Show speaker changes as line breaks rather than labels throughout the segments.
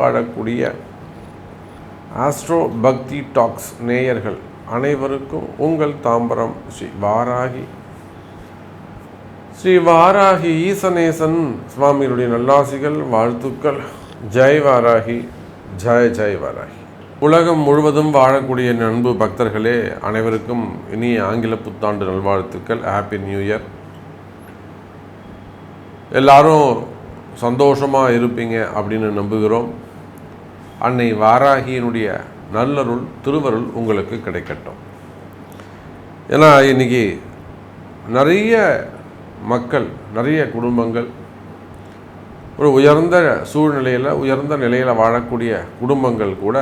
வாழக்கூடிய ஆஸ்ட்ரோ பக்தி டாக்ஸ் நேயர்கள் அனைவருக்கும் உங்கள் தாம்பரம் ஸ்ரீ வாராகி. ஸ்ரீ வாராகி ஈசனேசன் சுவாமிகளுடைய நல்லாசிகள் வாழ்த்துக்கள். ஜெய் வாராகி ஜெய் ஜெய் வாராகி. உலகம் முழுவதும் வாழக்கூடிய நண்பு பக்தர்களே அனைவருக்கும் இனி ஆங்கில புத்தாண்டு நல்வாழ்த்துக்கள். ஹாப்பி நியூ இயர் எல்லாரும் சந்தோஷமாக இருப்பீங்க அப்படின்னு நம்புகிறோம். அன்னை வாராகியினுடைய நல்லருள் திருவருள் உங்களுக்கு கிடைக்கட்டும். ஏன்னா இன்னைக்கு நிறைய மக்கள் நிறைய குடும்பங்கள் ஒரு உயர்ந்த சூழ்நிலையில் உயர்ந்த நிலையில் வாழக்கூடிய குடும்பங்கள் கூட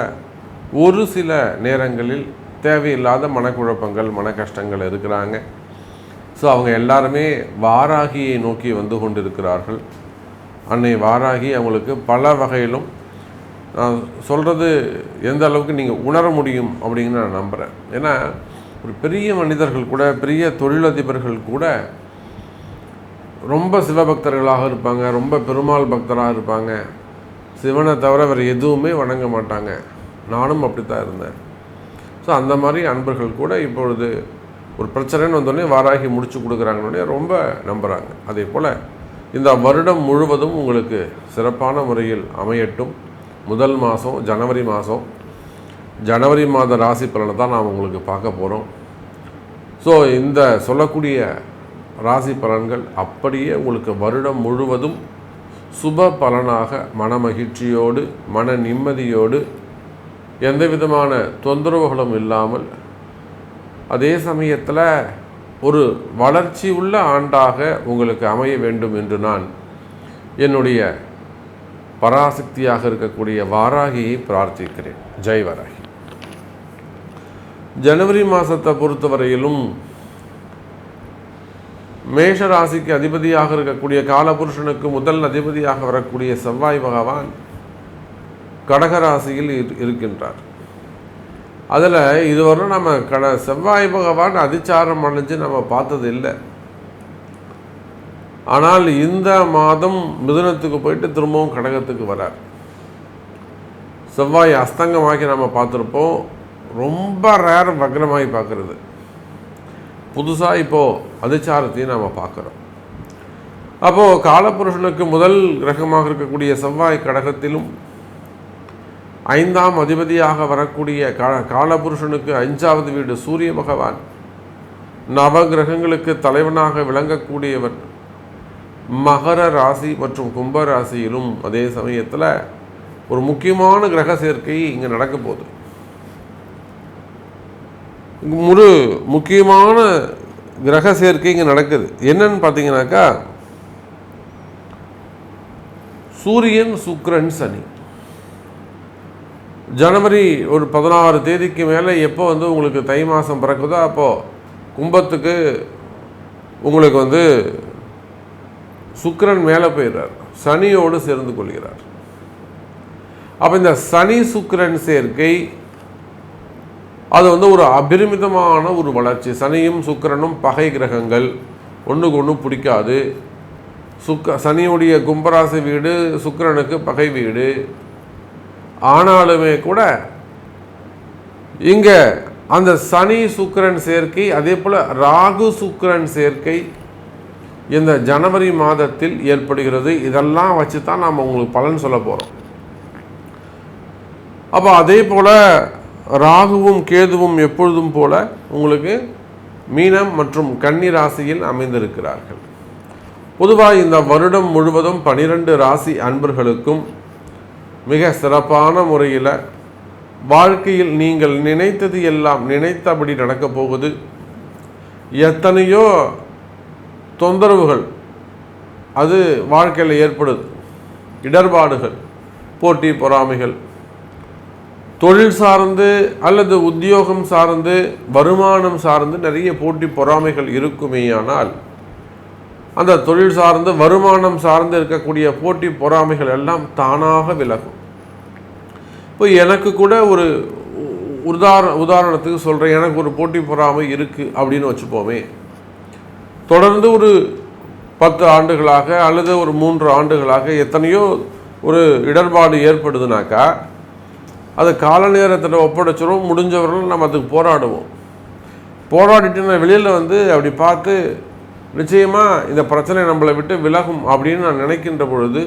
ஒரு சில நேரங்களில் தேவையில்லாத மனக்குழப்பங்கள் மன கஷ்டங்கள் இருக்கிறாங்க. ஸோ அவங்க எல்லாருமே வாராகியை நோக்கி வந்து கொண்டிருக்கிறார்கள். அன்னை வாராகி அவங்களுக்கு பல வகையிலும் நான் சொல்கிறது எந்த அளவுக்கு நீங்கள் உணர முடியும் அப்படின்னு நான் நம்புகிறேன் ஏன்னா ஒரு பெரிய மனிதர்கள் கூட பெரிய தொழிலதிபர்கள் கூட ரொம்ப சிவபக்தர்களாக இருப்பாங்க ரொம்ப பெருமாள் பக்தராக இருப்பாங்க. சிவனை தவிர வேறு எதுவுமே வணங்க மாட்டாங்க. நானும் அப்படி தான் இருந்தேன். ஸோ அந்த மாதிரி அன்பர்கள் கூட இப்பொழுது ஒரு பிரச்சனைன்னு வந்தோடனே வாராகி முடிச்சு கொடுக்குறாங்கன்னே ரொம்ப நம்புகிறாங்க அதே போல் இந்த வருடம் முழுவதும் உங்களுக்கு சிறப்பான முறையில் அமையட்டும். முதல் மாதம் ஜனவரி மாதம் ஜனவரி மாத ராசி பலனை தான் நாம் உங்களுக்கு பார்க்க போகிறோம் ஸோ இந்த சொல்லக்கூடிய ராசி பலன்கள் அப்படியே உங்களுக்கு வருடம் முழுவதும் சுப பலனாக மன மகிழ்ச்சியோடு மன நிம்மதியோடு எந்த விதமான தொந்தரவுகளும் இல்லாமல் அதே சமயத்தில் ஒரு வளர்ச்சி உள்ள ஆண்டாக உங்களுக்கு அமைய வேண்டும் என்று நான் என்னுடைய பராசக்தியாக இருக்கக்கூடிய வாராகியை பிரார்த்திக்கிறேன். ஜெய் வராகி. ஜனவரி மாதத்தை பொறுத்தவரையிலும் மேஷ ராசிக்கு அதிபதியாக இருக்கக்கூடிய காலபுருஷனுக்கு முதல் அதிபதியாக வரக்கூடிய செவ்வாய் பகவான் கடகராசியில் இருக்கின்றார். அதில் இதுவரை நம்ம கட செவ்வாய் பகவான் அதிச்சாரம் அடைஞ்சு நம்ம பார்த்தது இல்லை ஆனால் இந்த மாதம் மிதுனத்துக்கு போயிட்டு திரும்பவும் கடகத்துக்கு வரார். செவ்வாய் அஸ்தங்கமாக்கி நம்ம பார்த்துருப்போம். ரொம்ப ரேர் வக்ரமாகி பார்க்குறது. புதுசாக இப்போது அதிச்சாரத்தையும் நாம் பார்க்குறோம். அப்போது காலபுருஷனுக்கு முதல் கிரகமாக இருக்கக்கூடிய செவ்வாய் கடகத்திலும் ஐந்தாம் அதிபதியாக வரக்கூடிய கா காலபுருஷனுக்கு அஞ்சாவது வீடு சூரிய பகவான். நவ கிரகங்களுக்கு தலைவனாக விளங்கக்கூடியவர். மகர ராசி மற்றும் கும்ப ராசியிலும் அதே சமயத்தில் ஒரு முக்கியமான கிரக சேர்க்கை இங்கே நடக்க போகுது. ஒரு முக்கியமான கிரக சேர்க்கை இங்கே நடக்குது. என்னன்னு பார்த்தீங்கன்னாக்கா சூரியன் சுக்ரன் சனி. ஜனவரி ஒரு பதினாறு தேதிக்கு மேலே எப்போ வந்து உங்களுக்கு தை மாதம் பிறக்குதோ அப்போது கும்பத்துக்கு உங்களுக்கு வந்து சுக்கிரன் மேலே போயிடுறார். சனியோடு சேர்ந்து கொள்கிறார். அப்போ இந்த சனி சுக்கிரன் சேர்க்கை அது வந்து ஒரு அபரிமிதமான ஒரு வளர்ச்சி. சனியும் சுக்கிரனும் பகை கிரகங்கள் ஒன்றுக்கு ஒன்றும் பிடிக்காது. சுக்க சனியுடைய கும்பராசி வீடு சுக்கிரனுக்கு பகை வீடு. ஆனாலுமே கூட இங்கே அந்த சனி சுக்கிரன் சேர்க்கை அதே போல் ராகு சுக்கிரன் சேர்க்கை இந்த ஜனவரி மாதத்தில் ஏற்படுகிறது இதெல்லாம் வச்சு தான் நாம் உங்களுக்கு பலன் சொல்ல போகிறோம் அப்போ அதே போல் ராகுவும் கேதுவும் எப்பொழுதும் போல உங்களுக்கு மீனம் மற்றும் கன்னி ராசியில் அமைந்திருக்கிறார்கள். பொதுவாக இந்த வருடம் முழுவதும் பனிரெண்டு ராசி அன்பர்களுக்கும் மிக சிறப்பான முறையில் வாழ்க்கையில் நீங்கள் நினைத்தது எல்லாம் நினைத்தபடி நடக்கப் போகுது. எத்தனையோ தொந்தரவுகள். அது வாழ்க்கையில் ஏற்படுது. இடர்பாடுகள் போட்டி பொறாமைகள். தொழில் சார்ந்து அல்லது உத்தியோகம் சார்ந்து வருமானம் சார்ந்து நிறைய போட்டி பொறாமைகள் இருக்குமேயானால் அந்த தொழில் சார்ந்து வருமானம் சார்ந்து இருக்கக்கூடிய போட்டி பொறாமைகள் எல்லாம் தானாக விலகும். இப்போ எனக்கு கூட ஒரு உதாரண உதாரணத்துக்கு சொல்கிறேன் எனக்கு ஒரு போட்டி பொறாமை இருக்குது அப்படின்னு வச்சுப்போமே. தொடர்ந்து ஒரு பத்து ஆண்டுகளாக அல்லது ஒரு மூன்று ஆண்டுகளாக எத்தனையோ ஒரு இடர்பாடு ஏற்படுதுனாக்கா அது கால நேரத்தில் ஒப்படைச்சிடும் முடிஞ்சவர்கள் நம்ம அதுக்கு போராடுவோம். போராடிட்டு வெளியில் வந்து அப்படி பார்த்து நிச்சயமாக இந்த பிரச்சனை நம்மளை விட்டு விலகும் அப்படின்னு நான் நினைக்கின்ற பொழுது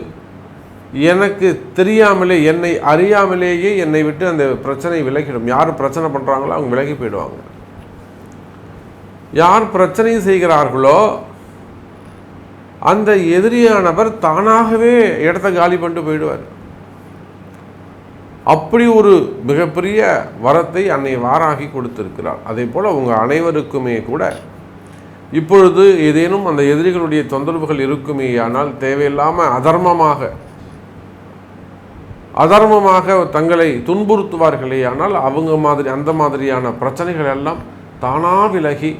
எனக்கு தெரியாமலே என்னை அறியாமலேயே என்னை விட்டு அந்த பிரச்சனை விலகிடும். யார் பிரச்சனை பண்ணுறாங்களோ அவங்க விலகி போயிடுவாங்க. யார் பிரச்சனை செய்கிறார்களோ அந்த எதிரியானவர் தானாகவே இடத்த காலி பண்ணிட்டு போயிடுவார். அப்படி ஒரு மிகப்பெரிய வரத்தை அன்னை வாராகி கொடுத்திருக்கிறார் அதே போல் உங்கள் அனைவருக்குமே கூட இப்பொழுது ஏதேனும் அந்த எதிரிகளுடைய தொந்தரவுகள் இருக்குமே ஆனால் தேவையில்லாமல் அதர்மமாக அதர்மமாக தங்களை துன்புறுத்துவார்களே ஆனால் அவங்க மாதிரி அந்த மாதிரியான பிரச்சனைகள் எல்லாம் தானாக விலகி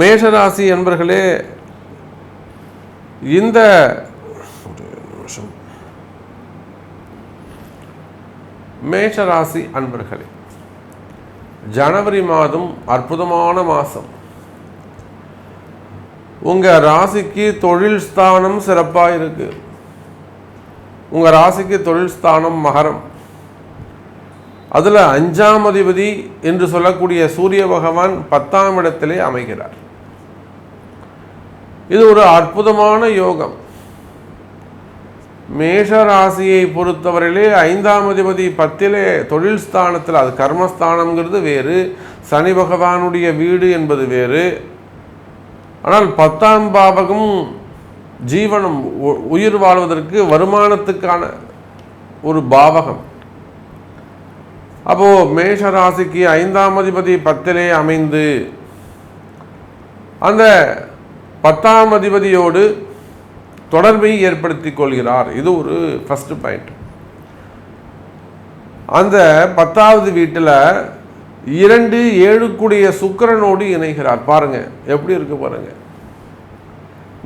மேஷராசி என்பர்களே இந்த நிமிஷம் மேஷராசி அன்பர்களே ஜனவரி மாதம் அற்புதமான மாதம். உங்கள் ராசிக்கு தொழில் ஸ்தானம் சிறப்பாக இருக்கு. உங்கள் ராசிக்கு தொழில் ஸ்தானம் மகரம். அதில் அஞ்சாம் அதிபதி என்று சொல்லக்கூடிய சூரிய பகவான் பத்தாம் இடத்திலே அமைகிறார். இது ஒரு அற்புதமான யோகம். மேஷ ராசியை பொறுத்தவரையிலே ஐந்தாம் அதிபதி பத்திலே தொழில் ஸ்தானத்தில் அது கர்மஸ்தானம்ங்கிறது வேறு சனி பகவானுடைய வீடு என்பது வேறு. ஆனால் பத்தாம் பாவகம் ஜீவனம் உ- உயிர் வாழ்வதற்கு வருமானத்துக்கான ஒரு பாவகம். அப்போ மேஷ ராசிக்கு ஐந்தாம் அதிபதி பத்திலே அமைந்து அந்த பத்தாம் அதிபதியோடு தொடர்பை ஏற்படுத்தி கொள்கிறார். இது ஒரு ஃபர்ஸ்ட் பாயிண்ட் அந்த பத்தாவது வீட்டில் இரண்டு ஏழுக்குடைய சுக்கிரனோடு இணைகிறார். பாருங்க எப்படி இருக்கு பாருங்க.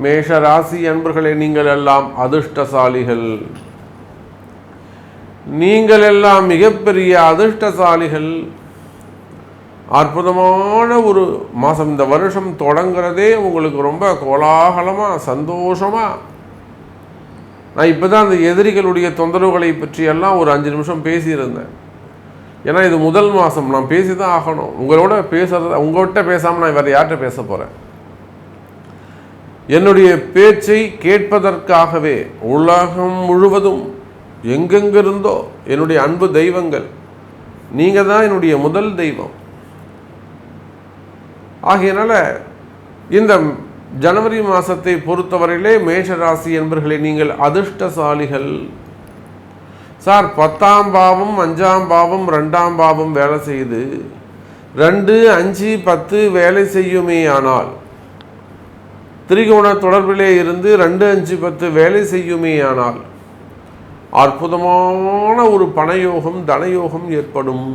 மேஷ ராசி அன்பர்களே நீங்கள் எல்லாம் அதிர்ஷ்டசாலிகள். நீங்கள் எல்லாம் மிகப்பெரிய அதிர்ஷ்டசாலிகள். அற்புதமான ஒரு மாதம் இந்த வருஷம் தொடங்குறதே உங்களுக்கு ரொம்ப கோலாகலமாக சந்தோஷமாக நான் இப்போ தான் அந்த எதிரிகளுடைய தொந்தரவுகளை பற்றியெல்லாம் ஒரு அஞ்சு நிமிஷம் பேசியிருந்தேன். ஏன்னா இது முதல் மாதம் நான் பேசி தான் ஆகணும். உங்களோட பேசுகிறத உங்கள்கிட்ட பேசாமல் நான் வேறு யார்கிட்ட பேச போகிறேன் என்னுடைய பேச்சை கேட்பதற்காகவே உலகம் முழுவதும் எங்கெங்கிருந்தோ என்னுடைய அன்பு தெய்வங்கள் நீங்கள் தான் என்னுடைய முதல் தெய்வம். ஆகையினால இந்த ஜனவரி மாதத்தை பொறுத்தவரையிலே மேஷராசி என்பர்களை நீங்கள் அதிர்ஷ்டசாலிகள். சார் பத்தாம் பாவம் அஞ்சாம் பாவம் ரெண்டாம் பாவம் வேலை செய்யுது. ரெண்டு அஞ்சு பத்து வேலை செய்யுமே ஆனால் திரிகோண தொடர்பிலே இருந்து ரெண்டு அஞ்சு பத்து வேலை செய்யுமே ஆனால் அற்புதமான ஒரு பணயோகம் தனயோகம் ஏற்படும்.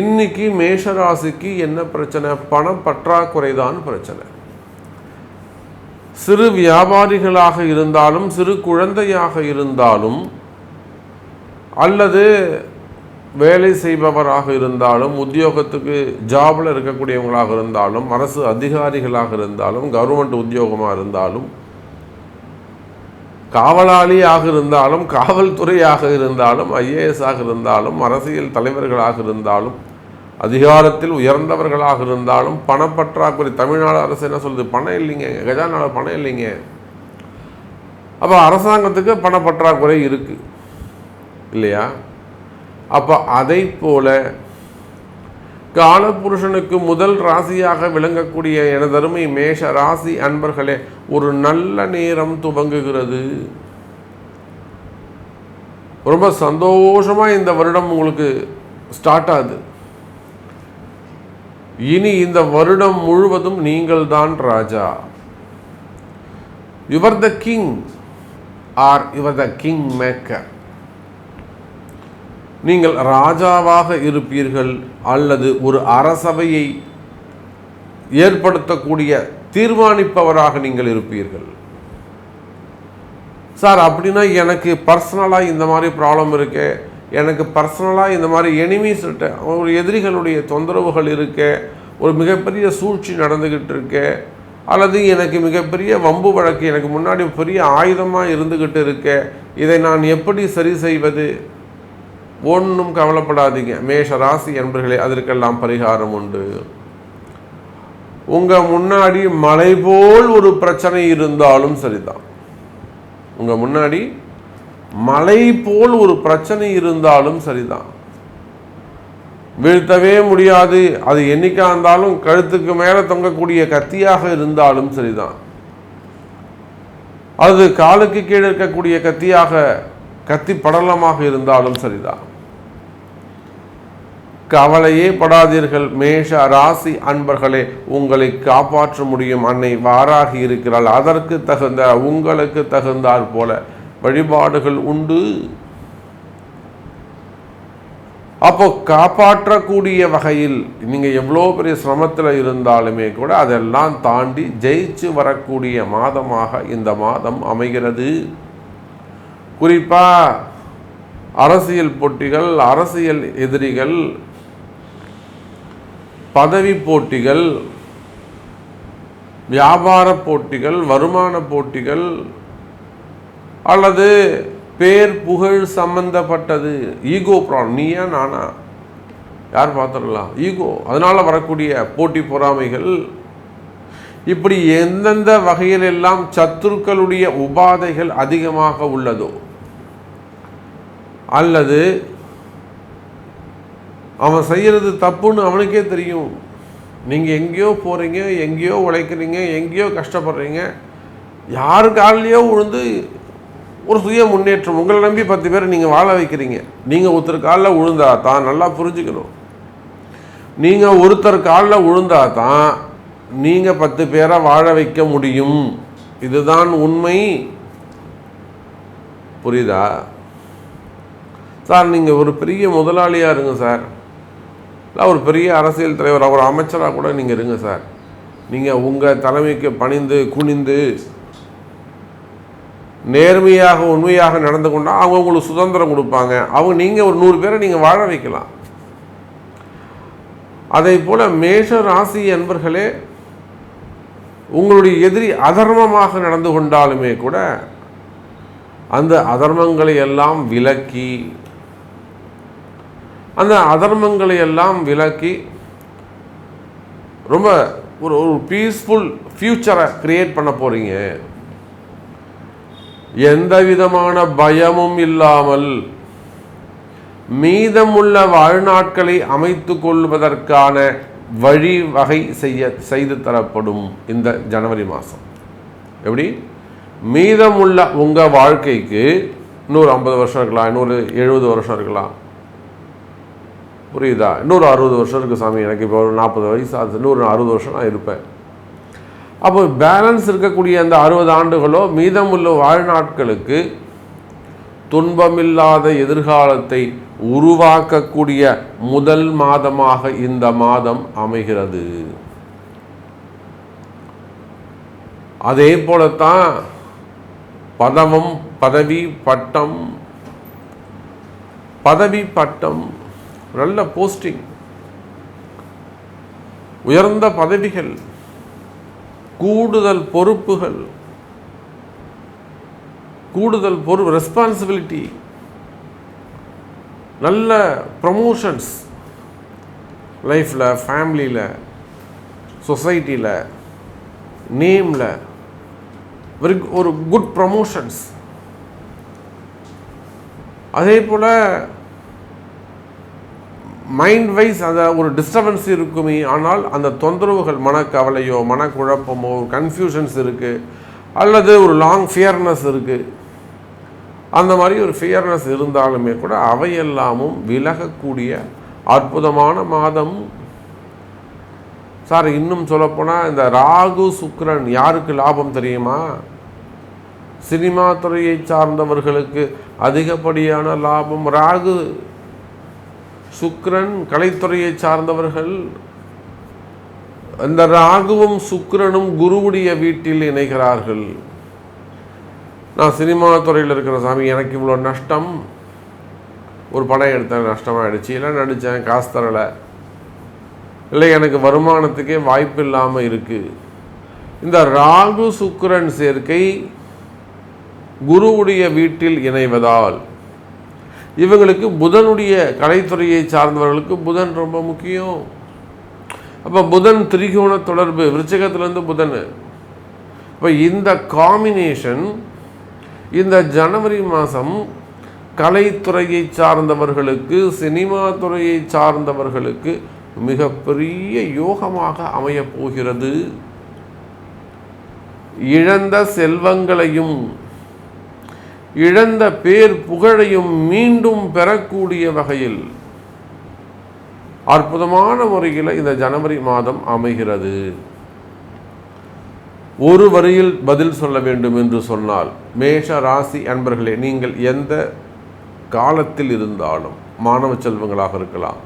இன்னைக்கு மேஷராசிக்கு என்ன பிரச்சனை? பண பற்றாக்குறை தான் பிரச்சனை. சிறு வியாபாரிகளாக இருந்தாலும் சிறு குழந்தையாக இருந்தாலும் அல்லது வேலை செய்பவராக இருந்தாலும் உத்தியோகத்துக்கு ஜாபில் இருக்கக்கூடியவங்களாக இருந்தாலும் அரசு அதிகாரிகளாக இருந்தாலும் கவர்மெண்ட் உத்தியோகமாக இருந்தாலும் காவலாளியாக இருந்தாலும் காவல்துறையாக இருந்தாலும் ஐஏஎஸ் ஆக இருந்தாலும் அரசியல் தலைவர்களாக இருந்தாலும் அதிகாரத்தில் உயர்ந்தவர்களாக இருந்தாலும் பணப்பற்றாக்குறை தமிழ்நாடு அரசு என்ன சொல்லுது? பணம் இல்லைங்க. கஜானாவில் பணம் இல்லைங்க. அப்போ அரசாங்கத்துக்கு பணப்பற்றாக்குறை இருக்குது இல்லையா? அப்போ அதை போல காலபுருஷனுக்கு முதல் ராசியாக விளங்கக்கூடிய எனதருமை மேஷ ராசி அன்பர்களே ஒரு நல்ல நேரம் துவங்குகிறது. ரொம்ப சந்தோஷமா இந்த வருடம் உங்களுக்கு ஸ்டார்ட் ஆகுது. இனி இந்த வருடம் முழுவதும் நீங்கள் தான் ராஜா. You're the king or you're the king maker நீங்கள் ராஜாவாக இருப்பீர்கள் அல்லது ஒரு அரசவையை ஏற்படுத்தக்கூடிய தீர்மானிப்பவராக நீங்கள் இருப்பீர்கள். சார் அப்படின்னா எனக்கு பர்சனலாக இந்த மாதிரி ப்ராப்ளம் இருக்கு. எனக்கு பர்சனலாக இந்த மாதிரி எனிமீஸ் ஒரு எதிரிகளுடைய தொந்தரவுகள் இருக்கு. ஒரு மிகப்பெரிய சூழ்ச்சி நடந்துக்கிட்டு இருக்கு. அல்லது எனக்கு மிகப்பெரிய வம்பு வழக்கு எனக்கு முன்னாடி பெரிய ஆயுதமாக இருந்துக்கிட்டு இருக்கு. இதை நான் எப்படி சரி செய்வது? ஒன்றும் கவலைப்படாதீங்க. மேஷ ராசி என்பர்களே அதற்கெல்லாம் பரிகாரம் உண்டு. உங்கள் முன்னாடி மலை போல் ஒரு பிரச்சனை இருந்தாலும் சரிதான். உங்கள் முன்னாடி மலை போல் ஒரு பிரச்சனை இருந்தாலும் சரிதான். வீழ்த்தவே முடியாது. அது என்னைக்கா இருந்தாலும் கழுத்துக்கு மேலே தொங்கக்கூடிய கத்தியாக இருந்தாலும் சரிதான். அது காலுக்கு கீழே இருக்கக்கூடிய கத்தியாக கத்தி படலமாக இருந்தாலும் சரிதான். கவலையே படாதீர்கள். மேஷ ராசி அன்பர்களே உங்களை காப்பாற்ற முடியும். அன்னை வாராகி இருக்கிறாள். அதற்கு தகுந்த உங்களுக்கு தகுந்தாற் போல வழிபாடுகள் உண்டு. அப்போ காப்பாற்றக்கூடிய வகையில் நீங்கள் எவ்வளோ பெரிய சிரமத்தில் இருந்தாலுமே கூட அதெல்லாம் தாண்டி ஜெயிச்சு வரக்கூடிய மாதமாக இந்த மாதம் அமைகிறது. குறிப்பாக அரசியல் போட்டிகள் அரசியல் எதிரிகள் பதவி போட்டிகள் வியாபார போட்டிகள் வருமான போட்டிகள் அல்லது பேர் புகழ் சம்பந்தப்பட்டது. Ego problem Neeya Naana? யார் பார்த்துடலாம் ஈகோ. அதனால் வரக்கூடிய போட்டி பொறாமைகள் இப்படி எந்தெந்த வகையில் எல்லாம் சத்துருக்களுடைய உபாதைகள் அதிகமாக உள்ளதோ அல்லது அவன் செய்கிறது தப்புன்னு அவனுக்கே தெரியும். நீங்கள் எங்கேயோ போகிறீங்க எங்கேயோ உழைக்கிறீங்க எங்கேயோ கஷ்டப்படுறீங்க. யார் காலிலேயோ விழுந்து ஒரு சுய முன்னேற்றம். உங்களை நம்பி பத்து பேர் நீங்கள் வாழ வைக்கிறீங்க. நீங்கள் ஒருத்தர் காலில் விழுந்தா தான் நல்லா புரிஞ்சுக்கணும். நீங்கள் ஒருத்தர் காலில் விழுந்தா தான் நீங்கள் பத்து பேரை வாழ வைக்க முடியும். இதுதான் உண்மை. புரியுதா? சார் நீங்கள் ஒரு பெரிய முதலாளியாக இருங்க சார். இல்லை ஒரு பெரிய அரசியல் தலைவர் ஒரு அமைச்சராக கூட நீங்கள் இருங்க சார். நீங்கள் உங்கள் தலைமைக்கு பணிந்து குனிந்து நேர்மையாக உண்மையாக நடந்து கொண்டால் அவங்க உங்களுக்கு சுதந்திரம் கொடுப்பாங்க. அவங்க நீங்கள் ஒரு நூறு பேரை நீங்கள் வாழ வைக்கலாம். அதே போல் மேஷ ராசி என்பர்களே உங்களுடைய எதிரி அதர்மமாக நடந்து கொண்டாலுமே கூட அந்த அதர்மங்களை எல்லாம் விலக்கி அந்த அதர்மங்களை எல்லாம் விலக்கி ரொம்ப ஒரு ஒரு பீஸ்ஃபுல் ஃப்யூச்சரை கிரியேட் பண்ண போகிறீங்க எந்த விதமான பயமும் இல்லாமல் மீதமுள்ள வாழ்நாட்களை அமைத்து கொள்வதற்கான வழிவகை செய்ய செய்து தரப்படும் இந்த ஜனவரி மாதம் எப்படி? மீதமுள்ள உங்கள் வாழ்க்கைக்கு இன்னொரு ஐம்பது வருஷம் இருக்கலாம் இன்னொரு எழுபது வருஷம் இருக்கலாம். புரியுதா? இன்னொரு அறுபது வருஷம் இருக்குது சாமி எனக்கு இப்போ ஒரு நாற்பது வயசு அது இன்னொரு அறுபது வருஷம் நான் இருப்பேன். அப்போ பேலன்ஸ் இருக்கக்கூடிய அந்த அறுபது ஆண்டுகளோ மீதமுள்ள வாழ்நாட்களுக்கு துன்பமில்லாத எதிர்காலத்தை உருவாக்கக்கூடிய முதல் மாதமாக இந்த மாதம் அமைகிறது. அதே போலத்தான் பதவம் பதவி பட்டம் பதவி பட்டம் நல்ல போஸ்டிங் உயர்ந்த பதவிகள் கூடுதல் பொறுப்புகள் கூடுதல் பொறு ரெஸ்பான்சிபிலிட்டி நல்ல ப்ரமோஷன்ஸ் லைஃப்பில் ஃபேமிலியில் சொசைட்டியில் நேமில் வெரி ஒரு குட் ப்ரமோஷன்ஸ் அதே போல் மைண்ட் வைஸ் அந்த ஒரு டிஸ்டர்பன்ஸ் இருக்குமே. ஆனால் அந்த தொந்தரவுகள் மனக்கவலையோ மனக்குழப்பமோ கன்ஃபியூஷன்ஸ் இருக்குது அல்லது ஒரு லாங் ஃபியர்னஸ் இருக்குது அந்த மாதிரி ஒரு ஃபியர்னஸ் இருந்தாலுமே கூட அவையெல்லாமும் விலகக்கூடிய அற்புதமான மாதம். சார் இன்னும் சொல்லப்போனால் இந்த ராகு சுக்ரன் யாருக்கு லாபம் தெரியுமா? சினிமா துறையை சார்ந்தவர்களுக்கு அதிகப்படியான லாபம். ராகு சுக்ரன் கலைத்துறையை சார்ந்தவர்கள் அந்த ராகுவும் சுக்ரனும் குருவுடைய வீட்டில் இணைகிறார்கள். நான் சினிமா துறையில் இருக்கிற சாமி எனக்கு இவ்வளோ நஷ்டம். ஒரு படம் எடுத்தேன் நஷ்டமாயிடுச்சு. இல்லை நடித்தேன் காசு தரலை. இல்லை எனக்கு வருமானத்துக்கே வாய்ப்பு இல்லாமல் இருக்குது இந்த ராகு சுக்கிரன் சேர்க்கை குருவுடைய வீட்டில் இணைவதால் இவங்களுக்கு புதனுடைய கலைத்துறையை சார்ந்தவர்களுக்கு புதன் ரொம்ப முக்கியம். அப்போ புதன் திரிகோண தொடர்பு விருச்சகத்திலேருந்து புதன். இப்போ இந்த காம்பினேஷன் இந்த ஜனவரி மாதம் கலைத்துறையை சார்ந்தவர்களுக்கு சினிமா துறையை சார்ந்தவர்களுக்கு மிகப்பெரிய யோகமாக அமையப் போகிறது. இழந்த செல்வங்களையும் இழந்த பேர் புகழையும் மீண்டும் பெறக்கூடிய வகையில் அற்புதமான முறையில் இந்த ஜனவரி மாதம் அமைகிறது. ஒரு வரியில் பதில் சொல்ல வேண்டும் என்று சொன்னால் மேஷ ராசி அன்பர்களே நீங்கள் எந்த காலத்தில் இருந்தாலும் மாணவ செல்வங்களாக இருக்கலாம்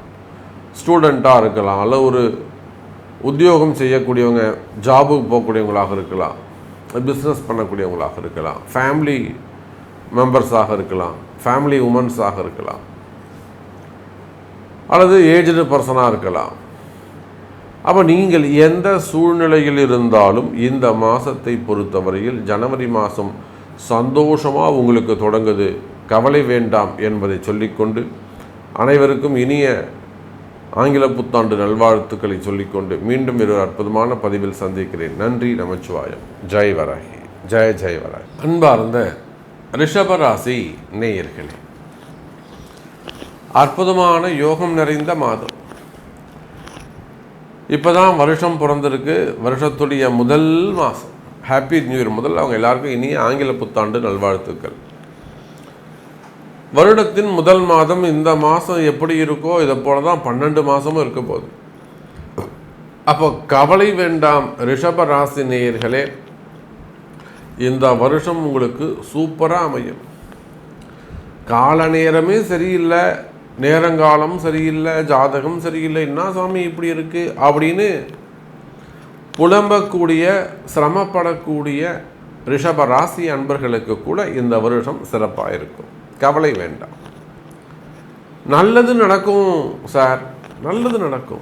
ஸ்டூடெண்ட்டாக இருக்கலாம் அல்ல ஒரு உத்தியோகம் செய்யக்கூடியவங்க ஜாபுக்கு போகக்கூடியவங்களாக இருக்கலாம் பிஸ்னஸ் பண்ணக்கூடியவங்களாக இருக்கலாம் ஃபேமிலி மெம்பர்ஸாக இருக்கலாம் ஃபேமிலி உமன்ஸாக இருக்கலாம் அல்லது ஏஜ்டு பர்சனாக இருக்கலாம். அப்போ நீங்கள் எந்த சூழ்நிலையில் இருந்தாலும் இந்த மாதத்தை பொறுத்தவரையில் ஜனவரி மாதம் சந்தோஷமாக உங்களுக்கு தொடங்குது கவலை வேண்டாம் என்பதை சொல்லிக்கொண்டு அனைவருக்கும் இனிய ஆங்கில புத்தாண்டு நல்வாழ்த்துக்களை சொல்லிக்கொண்டு மீண்டும் ஒரு அற்புதமான பதிவில் சந்திக்கிறேன். நன்றி நமச்சிவாயம். ஜெய் வராகி. ஜெய ஜெய் வராகி. அன்பார்ந்த ரிஷபராசி நேயர்களே அற்புதமான யோகம் நிறைந்த மாதம். இப்போதான் வருஷம் பிறந்திருக்கு. வருஷத்துடைய முதல் மாதம் ஹாப்பி நியூ இயர் முதல் அவங்க எல்லாருக்கும் இனி ஆங்கில புத்தாண்டு நல்வாழ்த்துக்கள். வருடத்தின் முதல் மாதம் இந்த மாதம் எப்படி இருக்கோ இதை போல தான் பன்னெண்டு மாதமும் இருக்க போகுது. அப்போ கவலை வேண்டாம் ரிஷப ராசி நேயர்களே. இந்த வருஷம் உங்களுக்கு சூப்பராக அமையும். கால நேரமே சரியில்லை நேரங்காலம் சரியில்லை ஜாதகம் சரியில்லை என்ன சாமி இப்படி இருக்கு அப்படின்னு புலம்பக்கூடிய சிரமப்படக்கூடிய ரிஷப ராசி அன்பர்களுக்கு கூட இந்த வருஷம் சிறப்பாக இருக்கும். கவலை வேண்டாம். நல்லது நடக்கும் சார். நல்லது நடக்கும்.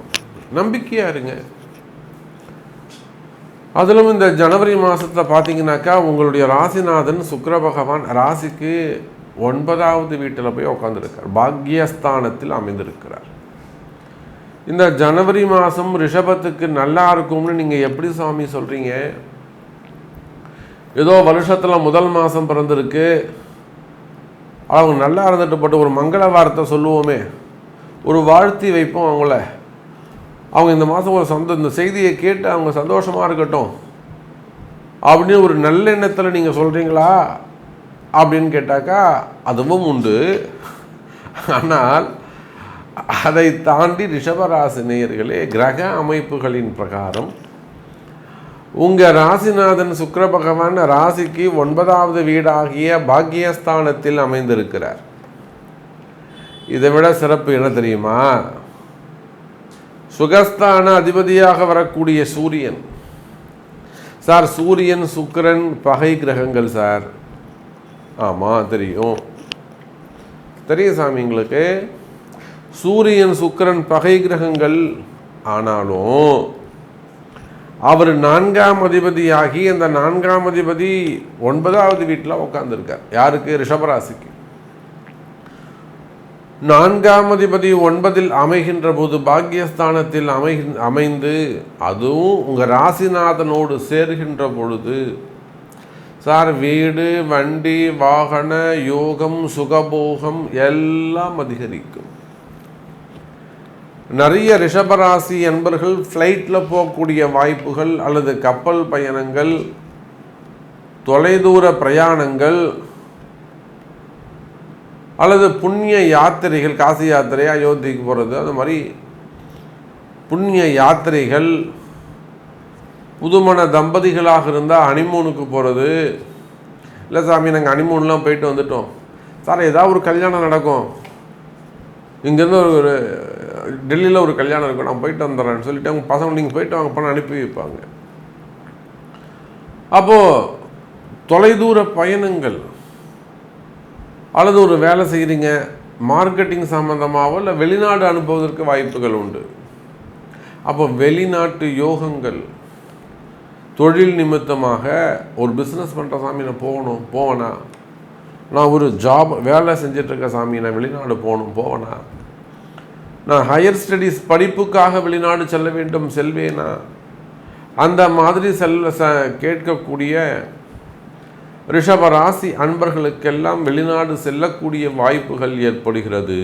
நம்பிக்கையாக இருங்க. அதிலும் இந்த ஜனவரி மாதத்தில் பார்த்தீங்கன்னாக்கா உங்களுடைய ராசிநாதன் சுக்கர பகவான் ராசிக்கு ஒன்பதாவது வீட்டில் போய் உட்காந்துருக்கார் பாக்யஸ்தானத்தில் அமைந்திருக்கிறார். இந்த ஜனவரி மாதம் ரிஷபத்துக்கு நல்லா இருக்கும்னு நீங்கள் எப்படி சாமி சொல்கிறீங்க ஏதோ வருஷத்தில் முதல் மாதம் பிறந்திருக்கு. அவங்க நல்லா இருந்துட்டு போட்டு ஒரு மங்கள வார்த்தை சொல்லுவோமே. ஒரு வாழ்த்தி வைப்போம் அவங்கள. அவங்க இந்த மாதம் ஒரு சந்த இந்த செய்தியை கேட்டு அவங்க சந்தோஷமாக இருக்கட்டும். அப்படின்னு ஒரு நல்லெண்ணத்தில் நீங்கள் சொல்கிறீங்களா அப்படின்னு கேட்டாக்கா அதுவும் உண்டு. ஆனால் அதை தாண்டி ரிஷபராசி நேயர்களே கிரக அமைப்புகளின் பிரகாரம் உங்கள் ராசிநாதன் சுக்கர பகவான் ராசிக்கு ஒன்பதாவது வீடாகிய பாக்கியஸ்தானத்தில் அமைந்திருக்கிறார். இதை விட சிறப்பு என்ன தெரியுமா? சுகஸ்தான அதிபதியாக வரக்கூடிய சூரியன். சார் சூரியன் சுக்கிரன் பகை கிரகங்கள் சார். ஆமாம் தெரியும். தெரியும் சாமி எங்களுக்கு சூரியன் சுக்கிரன் பகை கிரகங்கள் ஆனாலும் அவர் நான்காம் அதிபதியாகி அந்த நான்காம் அதிபதி ஒன்பதாவது வீட்டில் உட்காந்துருக்கார் யாருக்கு? ரிஷபராசிக்கு. நான்காம் அதிபதி ஒன்பதில் அமைகின்ற போது பாக்கியஸ்தானத்தில் அமை அமைந்து அதுவும் உங்கள் ராசிநாதனோடு சேர்கின்ற பொழுது சார் வீடு வண்டி வாகன யோகம் சுகபோகம் எல்லாம் அதிகரிக்கும். நிறைய ரிஷபராசி என்பர்கள் ஃப்ளைட்டில் போகக்கூடிய வாய்ப்புகள் அல்லது கப்பல் பயணங்கள் தொலைதூர பிரயாணங்கள் அல்லது புண்ணிய யாத்திரைகள் காசி யாத்திரை அயோத்திக்கு போகிறது அந்த மாதிரி புண்ணிய யாத்திரைகள் புதுமண தம்பதிகளாக இருந்தால் ஹனிமூனுக்கு போகிறது இல்லை சாமி நாங்கள் ஹனிமூன்லாம் போயிட்டு வந்துட்டோம். சார் ஏதாவது ஒரு கல்யாணம் நடக்கும். இங்கேருந்து ஒரு ஒரு டெல்லியில் ஒரு கல்யாணம் இருக்கும். நான் போயிட்டு வந்துடுறேன்னு சொல்லிட்டு அவங்க பசங்க நீங்கள் போயிட்டு வாங்க பணம் அனுப்பி வைப்பாங்க. அப்போது தொலைதூர பயணங்கள் அல்லது ஒரு வேலை செய்கிறீங்க மார்க்கெட்டிங் சம்மந்தமாகவோ இல்லை வெளிநாடு அனுப்புவதற்கு வாய்ப்புகள் உண்டு. அப்போ வெளிநாட்டு யோகங்கள் தொழில் நிமித்தமாக ஒரு பிஸ்னஸ் பண்ணுற சாமி நான் போகணும் போவேனா? நான் ஒரு ஜாப் வேலை செஞ்சிட்ருக்க சாமி நான் வெளிநாடு போகணும் போவேனா? நான் ஹையர் ஸ்டடீஸ் படிப்புக்காக வெளிநாடு செல்ல வேண்டும் செல்வேனா? அந்த மாதிரி செல்ல ச கேட்கக்கூடிய ரிஷப ராசி அன்பர்களுக்கெல்லாம் வெளிநாடு செல்லக்கூடிய வாய்ப்புகள் ஏற்படுகிறது.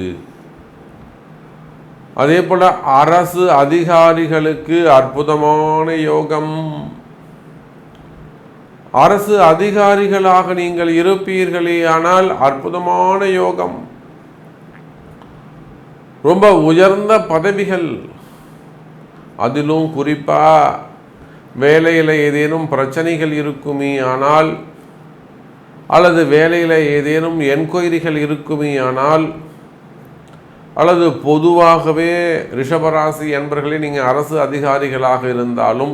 அதே போல அரசு அதிகாரிகளுக்கு அற்புதமான யோகம். அரசு அதிகாரிகளாக நீங்கள் இருப்பீர்களே ஆனால் அற்புதமான யோகம். ரொம்ப உயர்ந்த பதவிகள். அதிலும் குறிப்பாக வேலையில் ஏதேனும் பிரச்சனைகள் இருக்குமே ஆனால் அல்லது வேலையில் ஏதேனும் என்கொயரிகள் இருக்குமே ஆனால் அல்லது பொதுவாகவே ரிஷபராசி என்பர்களே நீங்கள் அரசு அதிகாரிகளாக இருந்தாலும்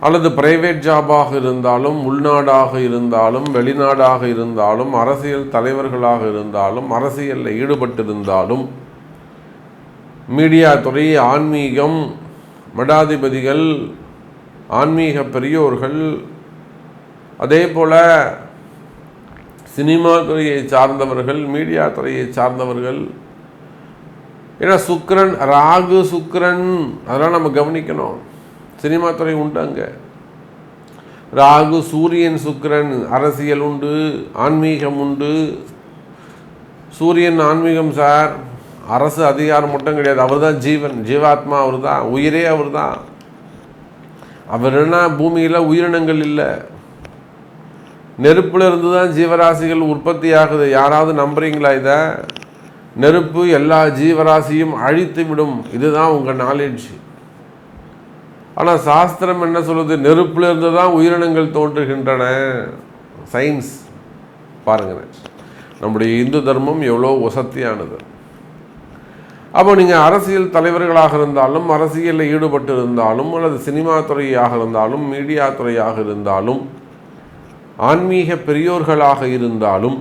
அல்லது பிரைவேட் ஜாபாக இருந்தாலும் உள்நாடாக இருந்தாலும் வெளிநாடாக இருந்தாலும் அரசியல் தலைவர்களாக இருந்தாலும் அரசியலில் ஈடுபட்டிருந்தாலும் மீடியா துறை ஆன்மீகம் மடாதிபதிகள் ஆன்மீக பெரியோர்கள் அதே போல் சினிமா துறையை சார்ந்தவர்கள் மீடியா துறையை சார்ந்தவர்கள் ஏன்னா சுக்கரன் ராகு சுக்கரன் அதெல்லாம் நம்ம கவனிக்கணும். சினிமா துறை உண்டு அங்கே. ராகு சூரியன் சுக்கரன் அரசியல் உண்டு ஆன்மீகம் உண்டு. சூரியன் ஆன்மீகம் சார் அரசு அதிகாரம் மட்டும் கிடையாது அவர் தான் ஜீவன் ஜீவாத்மா அவர் தான் உயிரே அவர் தான் அவர் என்ன பூமியில் உயிரினங்கள் இல்லை. நெருப்பில் இருந்து தான் ஜீவராசிகள் உற்பத்தி ஆகுது. யாராவது நம்புறீங்களா இதை? நெருப்பு எல்லா ஜீவராசியும் அழித்து விடும். இதுதான் உங்கள் நாலேஜ் ஆனால் சாஸ்திரம் என்ன சொல்லுது? நெருப்பில் இருந்து தான் உயிரினங்கள் தோன்றுகின்றன. சயின்ஸ் பாருங்க நம்முடைய இந்து தர்மம் எவ்வளோ வசத்தியானது அப்போ நீங்கள் அரசியல் தலைவர்களாக இருந்தாலும் அரசியலில் ஈடுபட்டு இருந்தாலும் அல்லது சினிமா துறையாக இருந்தாலும் மீடியா துறையாக இருந்தாலும் ஆன்மீக பெரியோர்களாக இருந்தாலும்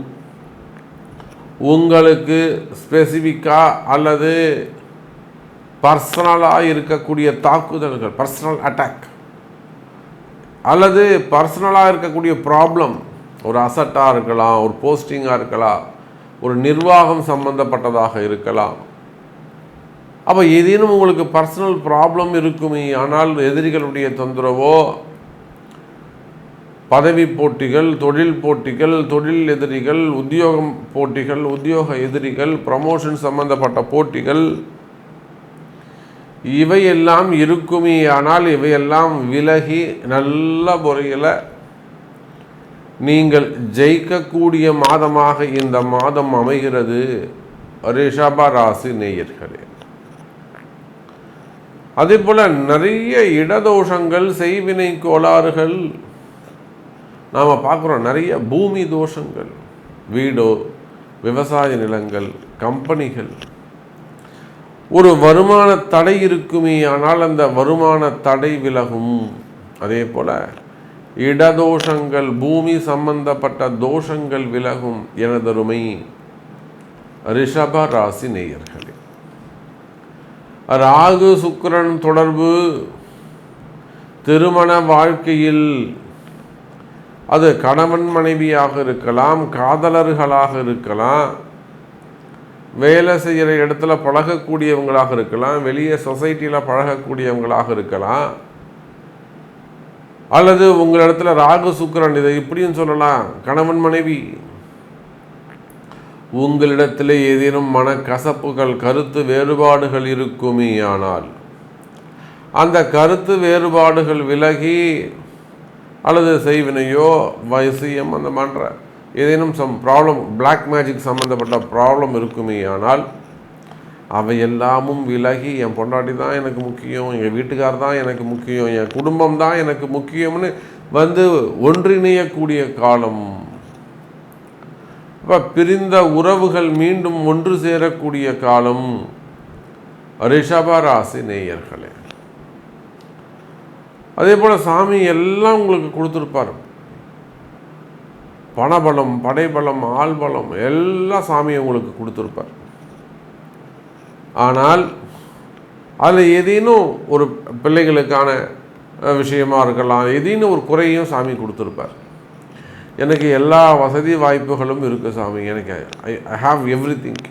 உங்களுக்கு ஸ்பெசிஃபிக்காக அல்லது பர்சனலாக இருக்கக்கூடிய தாக்குதல்கள் பர்சனல் அட்டாக் அல்லது பர்சனலாக இருக்கக்கூடிய ப்ராப்ளம் ஒரு அசட்டாக இருக்கலாம் ஒரு போஸ்டிங்காக இருக்கலாம் ஒரு நிர்வாகம் சம்பந்தப்பட்டதாக இருக்கலாம். அப்போ ஏதேனும் உங்களுக்கு பர்சனல் ப்ராப்ளம் இருக்குமே ஆனால் எதிரிகளுடைய தொந்தரவோ பதவி போட்டிகள் தொழில் போட்டிகள் தொழில் எதிரிகள் உத்தியோகம் போட்டிகள் உத்தியோக எதிரிகள் ப்ரமோஷன் சம்பந்தப்பட்ட போட்டிகள். இவையெல்லாம் இருக்குமே ஆனால் இவையெல்லாம் விலகி நல்ல முறையில் நீங்கள் ஜெயிக்கக்கூடிய மாதமாக இந்த மாதம் அமைகிறது. ரிஷப ராசி நேயர்களே. அதே போல் நிறைய இடதோஷங்கள் செய்வினை கோளாறுகள் நாம் பார்க்குறோம் நிறைய பூமி தோஷங்கள் வீடோ விவசாய நிலங்கள் கம்பெனிகள். ஒரு வருமான தடை இருக்குமே ஆனால் அந்த வருமான தடை விலகும். அதே போல் இடதோஷங்கள் பூமி சம்பந்தப்பட்ட தோஷங்கள் விலகும் எனதருமை ரிஷப ராசி நேயர்களே. ராகு சுக்கிரன் தொடர்பு திருமண வாழ்க்கையில் அது கணவன் மனைவியாக இருக்கலாம் காதலர்களாக இருக்கலாம் வேலை செய்கிற இடத்துல பழகக்கூடியவங்களாக இருக்கலாம் வெளியே சொசைட்டியில் பழகக்கூடியவங்களாக இருக்கலாம் அல்லது உங்களிடத்துல ராகு சுக்கரன் இதை இப்படியும் சொல்லலாம் கணவன் மனைவி உங்களிடத்தில் ஏதேனும் மனக்கசப்புகள் கருத்து வேறுபாடுகள் இருக்குமே ஆனால் அந்த கருத்து வேறுபாடுகள் விலகி அல்லது செய்வினையோ வயசையும் அந்த மன்ற ஏதேனும் சம் ப்ராப்ளம் பிளாக் மேஜிக் சம்மந்தப்பட்ட ப்ராப்ளம் இருக்குமே ஆனால் அவை எல்லாமும் விலகி என் பொண்டாட்டி தான் எனக்கு முக்கியம் எங்கள் வீட்டுக்கார் தான் எனக்கு முக்கியம் என் குடும்பம் தான் எனக்கு முக்கியம்னு வந்து ஒன்றிணையக்கூடிய காலம். இப்போ பிரிந்த உறவுகள் மீண்டும் ஒன்று சேரக்கூடிய காலம். ரிஷபராசி நேயர்களே. அதே போல் சாமி எல்லாம் உங்களுக்கு கொடுத்துருப்பார். பணபலம் படைபலம் ஆள்பலம் எல்லாம் சாமி உங்களுக்கு கொடுத்துருப்பார். ஆனால் அதில் ஏதேனும் ஒரு பிள்ளைகளுக்கான விஷயமா இருக்கலாம் ஏதேனும் ஒரு குறையும் சாமி கொடுத்துருப்பார். எனக்கு எல்லா வசதி வாய்ப்புகளும் இருக்குது சாமி. எனக்கு I I have everything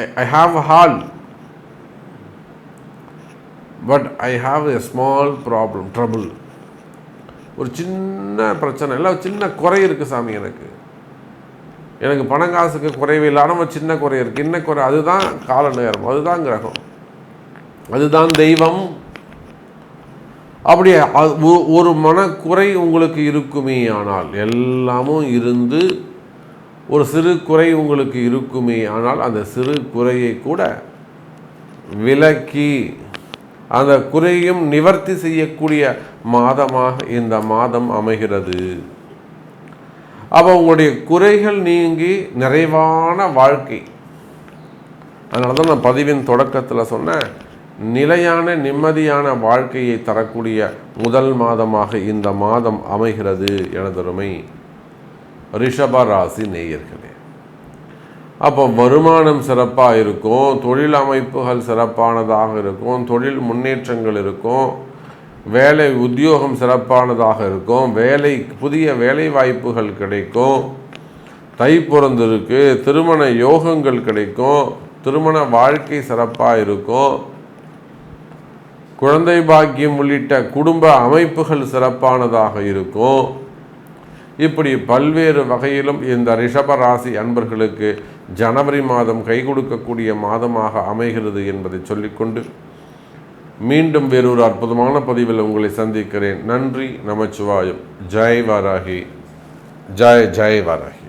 I I have all but I have a small problem trouble ஒரு சின்ன பிரச்சனை இல்லை சின்ன குறை இருக்குது சாமி எனக்கு. எனக்கு பணம் காசுக்கு குறைவு இல்லாமல் சின்ன குறை இருக்குது என்ன குறை அதுதான் கால நேரம் அதுதான் கிரகம். அதுதான் தெய்வம். அப்படி ஒரு மனக்குறை உங்களுக்கு இருக்குமே ஆனால் எல்லாமும் இருந்து ஒரு சிறு குறை உங்களுக்கு இருக்குமே ஆனால் அந்த சிறு குறையை கூட விலக்கி அந்த குறையும் நிவர்த்தி செய்யக்கூடிய மாதமாக இந்த மாதம் அமைகிறது. அப்போ உங்களுடைய குறைகள் நீங்கி நிறைவான வாழ்க்கை. அதனால தான் நான் பதிவின் தொடக்கத்தில் சொன்னேன் நிலையான நிம்மதியான வாழ்க்கையை தரக்கூடிய முதல் மாதமாக இந்த மாதம் அமைகிறது எனதருமை ரிஷப ராசி நேயர்களே. அப்போ வருமானம் சிறப்பாக இருக்கும் தொழில் அமைப்புகள் சிறப்பானதாக இருக்கும் தொழில் முன்னேற்றங்கள் இருக்கும் வேலை உத்தியோகம் சிறப்பானதாக இருக்கும் வேலை புதிய வேலை வாய்ப்புகள் கிடைக்கும் தை பிறந்திருக்கு திருமண யோகங்கள் கிடைக்கும் திருமண வாழ்க்கை சிறப்பாக இருக்கும் குழந்தை பாக்கியம் உள்ளிட்ட குடும்ப அமைப்புகள் சிறப்பானதாக இருக்கும். இப்படி பல்வேறு வகையிலும் இந்த ரிஷபராசி அன்பர்களுக்கு ஜனவரி மாதம் கை கொடுக்கக்கூடிய மாதமாக அமைகிறது என்பதை சொல்லிக்கொண்டு மீண்டும் வேறொரு அற்புதமான பதிவில் உங்களை சந்திக்கிறேன். நன்றி நமச்சிவாயம். ஜெய் வாராகி. ஜெய் ஜெய் வாராகி.